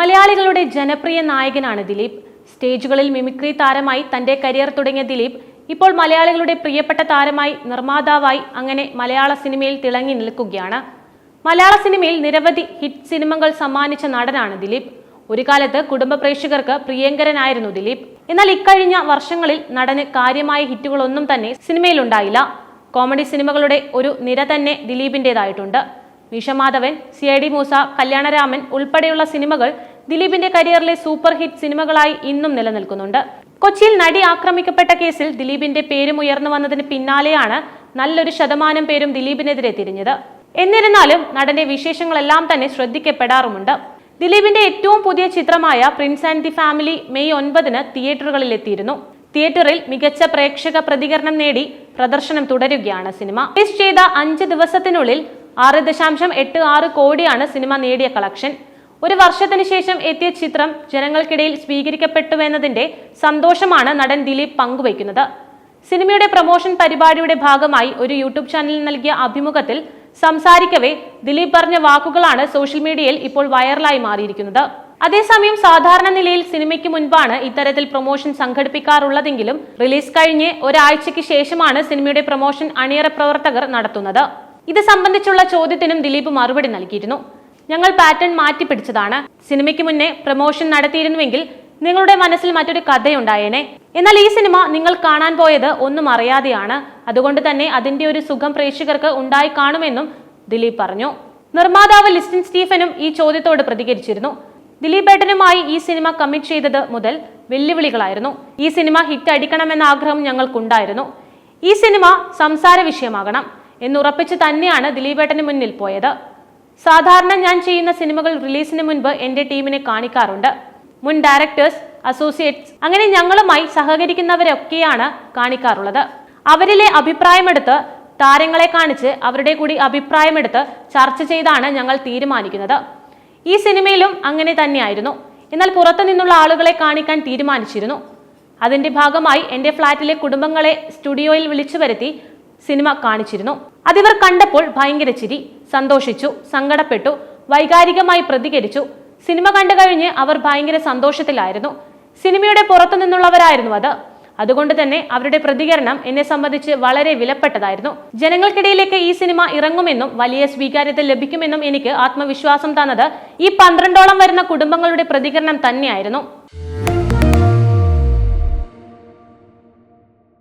മലയാളികളുടെ ജനപ്രിയ നായകനാണ് ദിലീപ്. സ്റ്റേജുകളിൽ മിമിക്രി താരമായി തന്റെ കരിയർ തുടങ്ങിയ ദിലീപ് ഇപ്പോൾ മലയാളികളുടെ പ്രിയപ്പെട്ട താരമായി നിർമ്മാതാവായി അങ്ങനെ മലയാള സിനിമയിൽ തിളങ്ങി നിൽക്കുകയാണ്. മലയാള സിനിമയിൽ നിരവധി ഹിറ്റ് സിനിമകൾ സമ്മാനിച്ച നടനാണ് ദിലീപ്. ഒരു കാലത്ത് കുടുംബ പ്രേക്ഷകർക്ക് പ്രിയങ്കരനായിരുന്നു ദിലീപ്. എന്നാൽ ഇക്കഴിഞ്ഞ വർഷങ്ങളിൽ നടന് കാര്യമായ ഹിറ്റുകളൊന്നും തന്നെ സിനിമയിലുണ്ടായില്ല കോമഡി സിനിമകളുടെ ഒരു നിര തന്നെ ദിലീപിന്റെതായിട്ടുണ്ട് വിഷമാധവൻ C I D Moosa Kalyanaraman ഉൾപ്പെടെയുള്ള സിനിമകൾ ദിലീപിന്റെ കരിയറിലെ സൂപ്പർ ഹിറ്റ് സിനിമകളായി ഇന്നും നിലനിൽക്കുന്നുണ്ട്. കൊച്ചിയിൽ നടി ആക്രമിക്കപ്പെട്ട കേസിൽ ദിലീപിന്റെ പേരും ഉയർന്നു വന്നതിന് പിന്നാലെയാണ് നല്ലൊരു ശതമാനം പേരും ദിലീപിനെതിരെ തിരിഞ്ഞത്. എന്നിരുന്നാലും നടന്റെ വിശേഷങ്ങളെല്ലാം തന്നെ ശ്രദ്ധിക്കപ്പെടാറുമുണ്ട്. ദിലീപിന്റെ ഏറ്റവും പുതിയ ചിത്രമായ prince and the family May ഒൻപതിന് തിയേറ്ററുകളിൽ എത്തിയിരുന്നു. തിയേറ്ററിൽ മികച്ച പ്രേക്ഷക പ്രതികരണം നേടി പ്രദർശനം തുടരുകയാണ് സിനിമ. റിലീസ് ചെയ്ത അഞ്ച് ദിവസത്തിനുള്ളിൽ ആറ് ദശാംശം എട്ട് ആറ് കോടിയാണ് സിനിമ നേടിയ കളക്ഷൻ. ഒരു വർഷത്തിന് ശേഷം എത്തിയ ചിത്രം ജനങ്ങൾക്കിടയിൽ സ്വീകരിക്കപ്പെട്ടുവെന്നതിന്റെ സന്തോഷമാണ് നടൻ ദിലീപ് പങ്കുവയ്ക്കുന്നത്. സിനിമയുടെ പ്രൊമോഷൻ പരിപാടിയുടെ ഭാഗമായി ഒരു യൂട്യൂബ് ചാനലിൽ നൽകിയ അഭിമുഖത്തിൽ സംസാരിക്കവേ ദിലീപ് പറഞ്ഞ വാക്കുകളാണ് സോഷ്യൽ മീഡിയയിൽ ഇപ്പോൾ വൈറലായി മാറിയിരിക്കുന്നത്. അതേസമയം സാധാരണ നിലയിൽ സിനിമയ്ക്ക് മുൻപാണ് ഇത്തരത്തിൽ പ്രൊമോഷൻ സംഘടിപ്പിക്കാറുള്ളതെങ്കിലും റിലീസ് കഴിഞ്ഞ് ഒരാഴ്ചയ്ക്ക് ശേഷമാണ് സിനിമയുടെ പ്രൊമോഷൻ അണിയറ പ്രവർത്തകർ നടത്തുന്നത്. ഇത് സംബന്ധിച്ചുള്ള ചോദ്യത്തിനും ദിലീപ് മറുപടി നൽകിയിരുന്നു. ഞങ്ങൾ പാറ്റേൺ മാറ്റി പിടിച്ചതാണ്. സിനിമയ്ക്ക് മുന്നേ പ്രൊമോഷൻ നടത്തിയിരുന്നുവെങ്കിൽ നിങ്ങളുടെ മനസ്സിൽ മറ്റൊരു കഥയുണ്ടായേനെ. എന്നാൽ ഈ സിനിമ നിങ്ങൾ കാണാൻ പോയത് ഒന്നും അറിയാതെയാണ്. അതുകൊണ്ട് തന്നെ അതിന്റെ ഒരു സുഖം പ്രേക്ഷകർക്ക് ഉണ്ടായി കാണുമെന്നും ദിലീപ് പറഞ്ഞു. നിർമ്മാതാവ് ലിസ്റ്റിൻ സ്റ്റീഫനും ഈ ചോദ്യത്തോട് പ്രതികരിച്ചിരുന്നു. ദിലീപ് ഏട്ടനുമായി ഈ സിനിമ കമ്മിറ്റ് ചെയ്തത് മുതൽ വെല്ലുവിളികളായിരുന്നു. ഈ സിനിമ ഹിറ്റ് അടിക്കണമെന്ന ആഗ്രഹം ഞങ്ങൾക്കുണ്ടായിരുന്നു. ഈ സിനിമ സംസാര വിഷയമാകണം എന്നുറപ്പിച്ച് തന്നെയാണ് ദിലീപ് ദിലീപേട്ടന് മുന്നിൽ പോയത്. സാധാരണ ഞാൻ ചെയ്യുന്ന സിനിമകൾ റിലീസിന് മുൻപ് എന്റെ ടീമിനെ കാണിക്കാറുണ്ട്. മുൻ ഡയറക്ടേഴ്സ് അസോസിയേറ്റ്സ് അങ്ങനെ ഞങ്ങളുമായി സഹകരിക്കുന്നവരൊക്കെയാണ് കാണിക്കാറുള്ളത്. അവരിലെ അഭിപ്രായമെടുത്ത് താരങ്ങളെ കാണിച്ച് അവരുടെ കൂടി അഭിപ്രായമെടുത്ത് ചർച്ച ചെയ്താണ് ഞങ്ങൾ തീരുമാനിക്കുന്നത്. ഈ സിനിമയിലും അങ്ങനെ തന്നെയായിരുന്നു. എന്നാൽ പുറത്തു നിന്നുള്ള ആളുകളെ കാണിക്കാൻ തീരുമാനിച്ചിരുന്നു. അതിന്റെ ഭാഗമായി എന്റെ ഫ്ളാറ്റിലെ കുടുംബങ്ങളെ സ്റ്റുഡിയോയിൽ വിളിച്ചു വരുത്തി സിനിമ കാണിച്ചിരുന്നു. അതിവർ കണ്ടപ്പോൾ ഭയങ്കര ചിരി. സന്തോഷിച്ചു സങ്കടപ്പെട്ടു വൈകാരികമായി പ്രതികരിച്ചു. സിനിമ കണ്ടു കഴിഞ്ഞ് അവർ ഭയങ്കര സന്തോഷത്തിലായിരുന്നു. സിനിമയുടെ പുറത്തു നിന്നുള്ളവരായിരുന്നു അത്. അതുകൊണ്ട് തന്നെ അവരുടെ പ്രതികരണം എന്നെ സംബന്ധിച്ച് വളരെ വിലപ്പെട്ടതായിരുന്നു. ജനങ്ങൾക്കിടയിലേക്ക് ഈ സിനിമ ഇറങ്ങുമെന്നും വലിയ സ്വീകാര്യത ലഭിക്കുമെന്നും എനിക്ക് ആത്മവിശ്വാസം തന്നത് ഈ പന്ത്രണ്ടോളം വരുന്ന കുടുംബങ്ങളുടെ പ്രതികരണം തന്നെയായിരുന്നു.